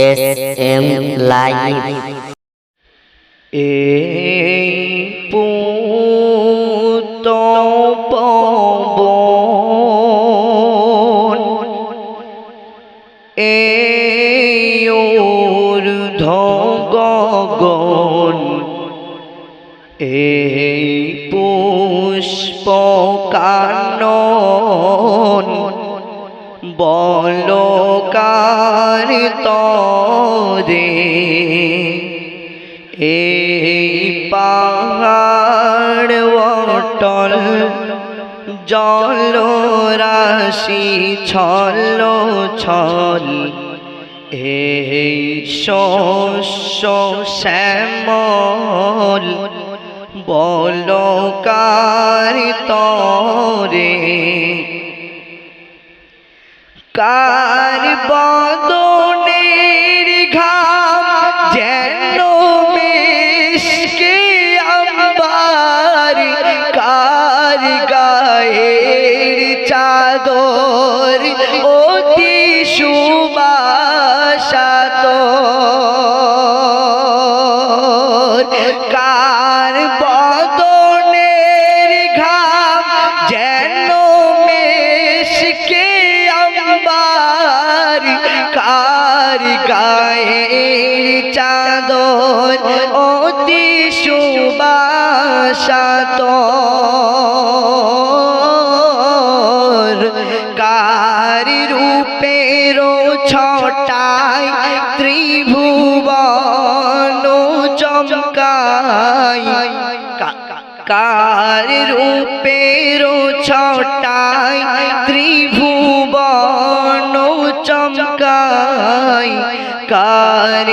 S M live এই পুত এই ঊর্ধ্ব গগন এই পুষ্প কানন বলকার তরে? এই পাহাড় অটল জল রাশি ছল ছল। এই শস্য শ্যামল বলকার তরে? কার বদনের ঘাম যেন মিশকে আম্বার কার গায়ের চাদর অতি সুবাসাত চাদর অতি সুবাসাত কার ছটায় ত্রিভুবন চমকায় কার রূপের ছটায় ত্রিভুবন চমকায় কার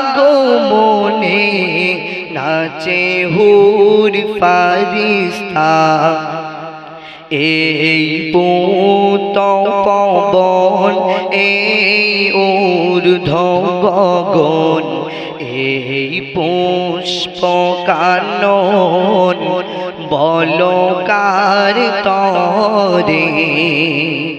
আগমনে নাচে হুর ফারিস্তা। এই পুত পবন, এই ঊর্ধ্ব গগন, এই পুষ্প কানন বলকার তরে